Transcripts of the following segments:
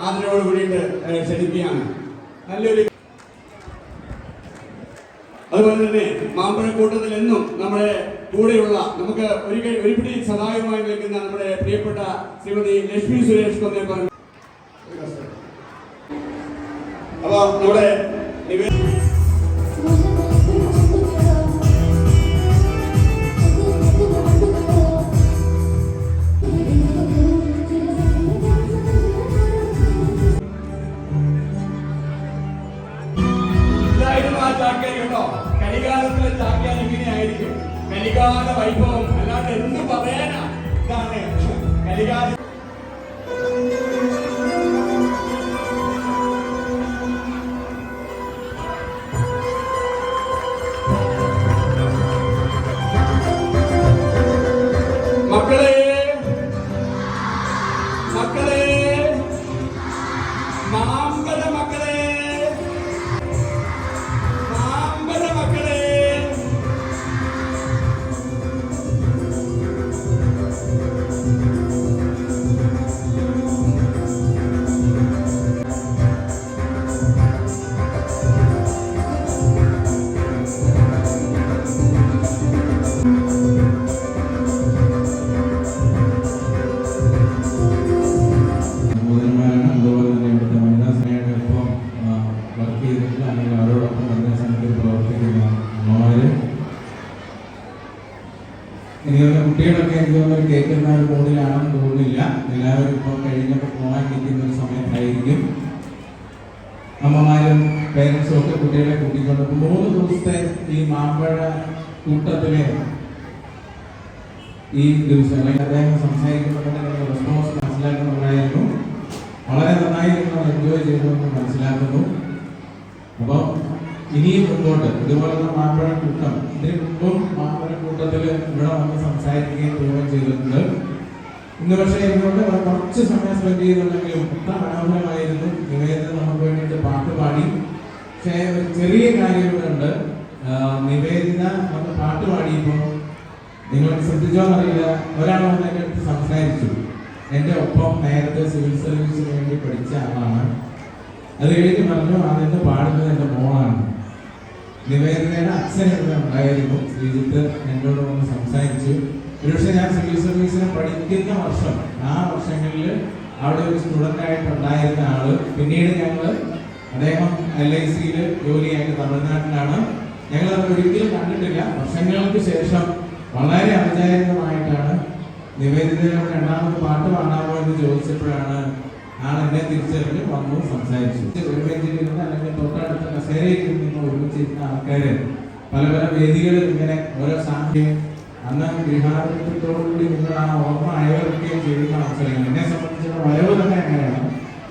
ആദരവോട് കൂടിയിട്ട് ക്ഷണിക്കുകയാണ്. നല്ലൊരു അതുപോലെ തന്നെ മാമ്പഴക്കൂട്ടത്തിൽ എന്നും നമ്മുടെ കൂടെയുള്ള നമുക്ക് ഒരു ഒരുപിടി ഒരു പിടി സഹായമായി നിൽക്കുന്ന നമ്മുടെ പ്രിയപ്പെട്ട ശ്രീമതി ലക്ഷ്മി സുരേഷ് കൊന്നേ പറഞ്ഞു അപ്പൊ നമ്മുടെ മാമ്പഴ ഒരു തോന്നുന്നില്ല. എല്ലാവരും ഇപ്പോൾ കഴിഞ്ഞപ്പോൾ പോകാൻ നിൽക്കുന്ന ഒരു സമയത്തായിരിക്കും. അമ്മമാരും പേരൻസും ഒക്കെ കുട്ടികളെ കൂട്ടിക്കൊണ്ട് മൂന്ന് ദിവസത്തെ ഈ മാമ്പഴ കൂട്ടത്തിലെ ഈ ദിവസം അല്ലെങ്കിൽ അദ്ദേഹം സംസാരിക്കുമ്പോൾ റെസ്പോൺസ് മനസ്സിലാക്കുന്നുണ്ടായിരുന്നു വളരെ നന്നായി എൻജോയ് ചെയ്തതെന്ന് മനസ്സിലാക്കുന്നു. അപ്പോൾ ഇനിയും മുമ്പോട്ട് ഇതുപോലുള്ള മാമ്പഴ കൂട്ടം ഇതിന് മുമ്പും മാമ്പഴ കൂട്ടത്തിൽ ഇവിടെ വന്ന് സംസാരിക്കുകയും പോവുകയും ചെയ്തിട്ടുണ്ട്. ഇന്ന് പക്ഷേ കുറച്ച് സമയം സ്പെൻഡ് ചെയ്തിട്ടുണ്ടെങ്കിലും എത്ര മനോഹരമായിരുന്നു. നിവേദന നമുക്ക് വേണ്ടിയിട്ട് പാട്ട് പാടി. പക്ഷേ ഒരു ചെറിയ കാര്യം ഇവിടെ ഉണ്ട്. നിവേദിത നമ്മൾ പാട്ട് പാടിയപ്പോൾ നിങ്ങൾ ശ്രദ്ധിച്ചോ എന്നറിയില്ല. ഒരാൾ വന്ന് എന്റെ അടുത്ത് സംസാരിച്ചു. എന്റെ ഒപ്പം നേരത്തെ സിവിൽ സർവീസിന് വേണ്ടി പഠിച്ച ആളാണ്. അത് കഴിഞ്ഞ് പറഞ്ഞു അതെന്ന് പാടുന്നത് എന്റെ മോളാണ്. നിവേദനയുടെ അച്ഛൻ ഇവിടെ ഉണ്ടായിരുന്നു. ശ്രീജിത്ത് എന്നോട് വന്ന് സംസാരിച്ചു. ഒരുപക്ഷെ ഞാൻ സിവിൽ സർവീസിന് പഠിക്കുന്ന വർഷം ആ വർഷങ്ങളിൽ അവിടെ ഒരു സ്റ്റുഡന്റ് ആയിട്ട് ഉണ്ടായിരുന്ന ആൾ പിന്നീട് ഞങ്ങൾ അദ്ദേഹം എൽ ഐ സിയിൽ ജോലിയായിട്ട് തമിഴ്നാട്ടിലാണ്. ഞങ്ങൾ അത് ഒരിക്കലും കണ്ടിട്ടില്ല. വർഷങ്ങൾക്ക് ശേഷം വളരെ അവിചാരിതമായിട്ടാണ് നിവേദിതയുടെ രണ്ടാമത് പാട്ട് പാടാമോ എന്ന് ചോദിച്ചപ്പോഴാണ് ആൾ എന്നെ തിരിച്ചറിഞ്ഞ് വന്നു സംസാരിച്ചു. ഒരു ബെഞ്ചിലിരുന്ന് അല്ലെങ്കിൽ തൊട്ടടുത്ത കസേരയിൽ നിന്ന് ഒരുമിച്ചിരുന്ന ആൾക്കാർ പല പല വേദികളിൽ ഇങ്ങനെ ഓരോ സാഹചര്യം അന്ന് ഗൃഹാധിപത്യത്തോടുകൂടി നിങ്ങൾ ആ ഓർമ്മ അയവർക്കുകയും ചെയ്യുന്ന അവസരങ്ങൾ. എന്നെ സംബന്ധിച്ചുള്ള വരവ് തന്നെ അങ്ങനെയാണ്.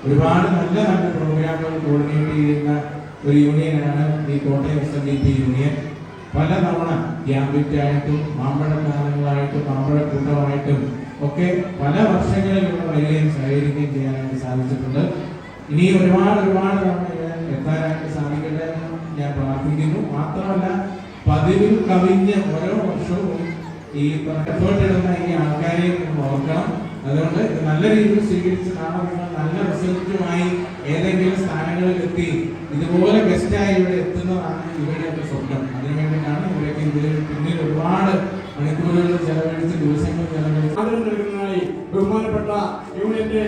ഒരുപാട് നല്ല നല്ല പ്രോഗ്രാമുകൾ കോർഡിനേറ്റ് ചെയ്യുന്ന ഒരു യൂണിയനാണ് ഈ Kottayam S N D P union പലതവണ ഗ്യാമ്പിറ്റായിട്ടും മാമ്പഴക്കാലങ്ങളായിട്ടും മാമ്പഴക്കൂട്ടമായിട്ടും ഒക്കെ പല വർഷങ്ങളിലുള്ള വരികയും സഹകരിക്കുകയും ചെയ്യാനായിട്ട് സാധിച്ചിട്ടുണ്ട്. ഇനി ഒരുപാട് ഒരുപാട് തവണ ഞാൻ എത്താനായിട്ട് സാധിക്കട്ടെ എന്ന് ഞാൻ പ്രാർത്ഥിക്കുന്നു. മാത്രമല്ല പതിവിൽ കവിഞ്ഞ് ഓരോ വർഷവും ഈ എഫേർട്ട് ഇടുന്ന ഈ ആൾക്കാരെയും നമ്മൾ ഓർക്കണം. അതുകൊണ്ട് നല്ല രീതിയിൽ സ്വീകരിച്ച് നാളെ നല്ല റിസൾട്ടുമായി ഏതെങ്കിലും സ്ഥാനങ്ങളിൽ എത്തി ഇതുപോലെ ഗസ്റ്റായി ഇവിടെ എത്തുന്നതാണ് ഇവരുടെയൊക്കെ സ്വപ്നം. അതിനു വേണ്ടിയിട്ടാണ് ഇവരൊക്കെ ഇതിൽ പിന്നിൽ ഒരുപാട് മണിക്കൂറുകൾ ചെലവഴിച്ച് ദിവസങ്ങൾ ചെലവഴിച്ച് ബഹുമാനപ്പെട്ട യൂണിയന്റെ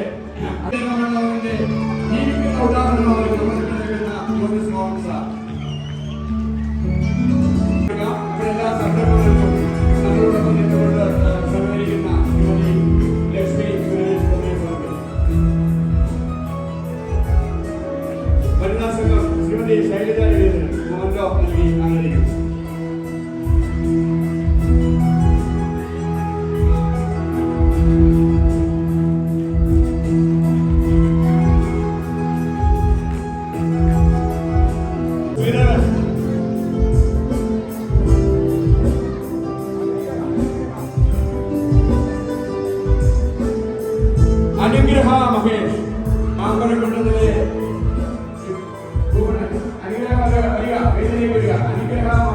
ജീവിക്കുന്ന സംഘടനകൾക്കും ஆம்பரகுண்டத்திலே அனுகிரகமாக வருக வேதனை வருக அனுகிரகமாக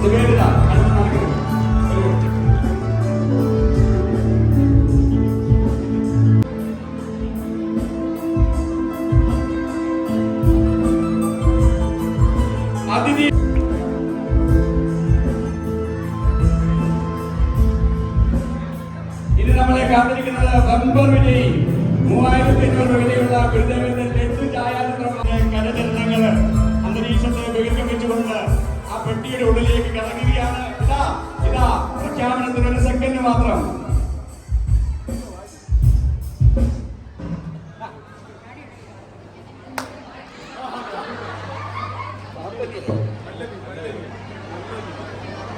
Thank you. ബഹിർഗമിച്ചുകൊണ്ട് ആ പെട്ടിയുടെ ഉള്ളിലേക്ക് ഇതാ ഇതാ സെക്കൻഡ് മാത്രം.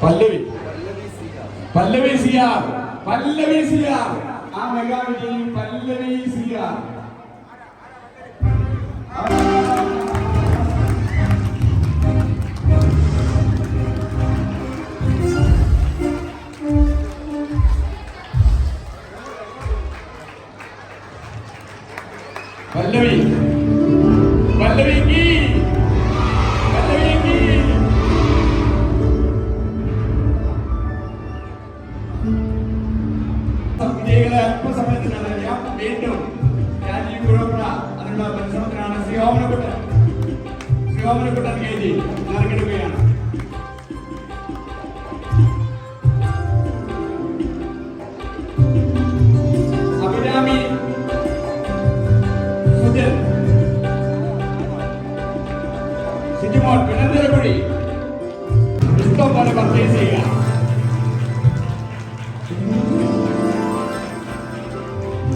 പല്ലവി. പല്ലവി സിയാർ പല്ലവി സിയാർ ആ മെഗാ വിജയി പല്ലവി സിയാർ പല്ലവി. ശ്രീഹോമനക്കുട്ടൻ കയറ്റി. നറുക്കെടുക്കുകയാണ് അഭിരാമി സുജൻ പിണന്തരക്കുഴി ഇഷ്ടം പോലെ പർച്ചേസ് ചെയ്യുക.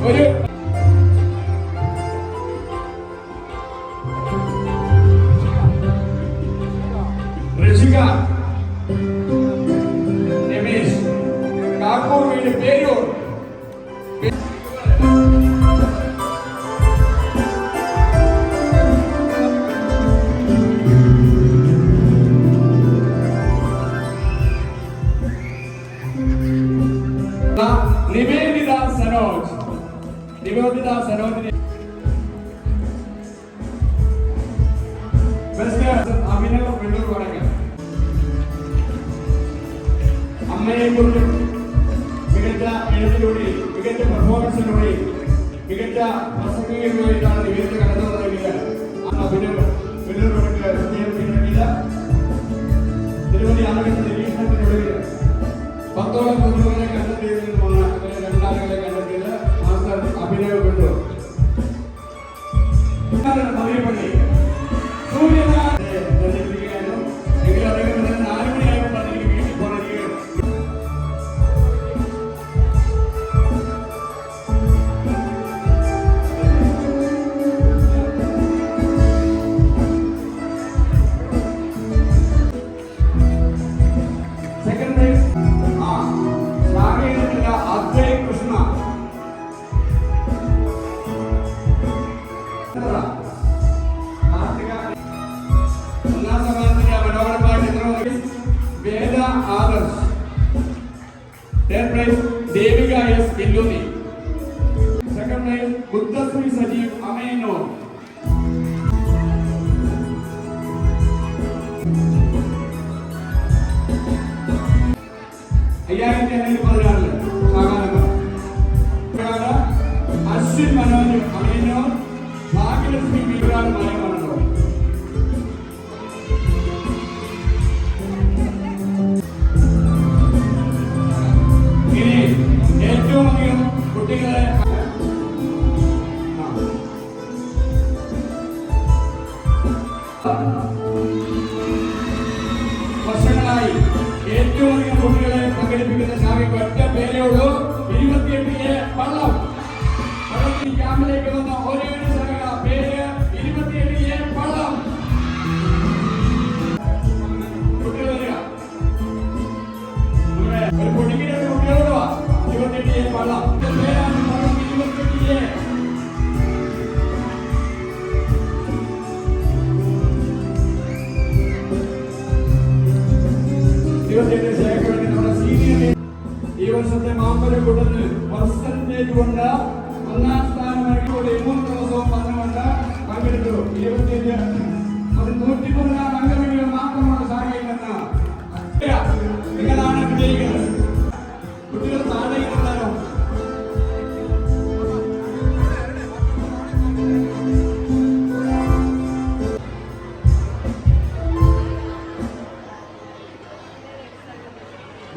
ഒരു നിവേദിത സനോജ് നിവേദിത സനോജിനെ ബെസ്റ്റ് അഭിനവ് വെള്ളൂർ വടക്കൻ അമ്മയെ കുറിച്ചും മികച്ച എഴുത്തിലൂടെ മികച്ച പെർഫോമൻസിലൂടെ മികച്ച പ്രസംഗങ്ങളിലൂടെയാണ് നിവേദിത കടന്നു വന്നെങ്കിൽ തിരുവതി ആളുകളുടെ നിരീക്ഷണത്തിനുള്ളിൽ വേദ ആദർശ് ദേവിക എസ് പില്ലുനി സെക്കൻഡ് പ്രൈസ് ബുദ്ധശ്രീ സജീവ് കുട്ടികളെ. വർഷങ്ങളായി ഏറ്റവും അധികം കുട്ടികളെ പങ്കെടുപ്പിക്കുന്ന ശാഖയ്ക്ക് ഒറ്റ പേരേ ഉള്ളൂ. ഇരുപത്തിയെട്ട് എ വള്ളം ക്യാമ്പിലേക്ക് വന്ന ഒരേ ഇരുപത്തിയെട്ട് ശേഖരത്തിൽ നമ്മുടെ സീനിയർ ഈ വർഷത്തെ മാമ്പഴ കൂട്ടത്തിൽ പെർസെന്റേജ് കൊണ്ട്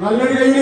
നല്ലൊരു കഴിഞ്ഞു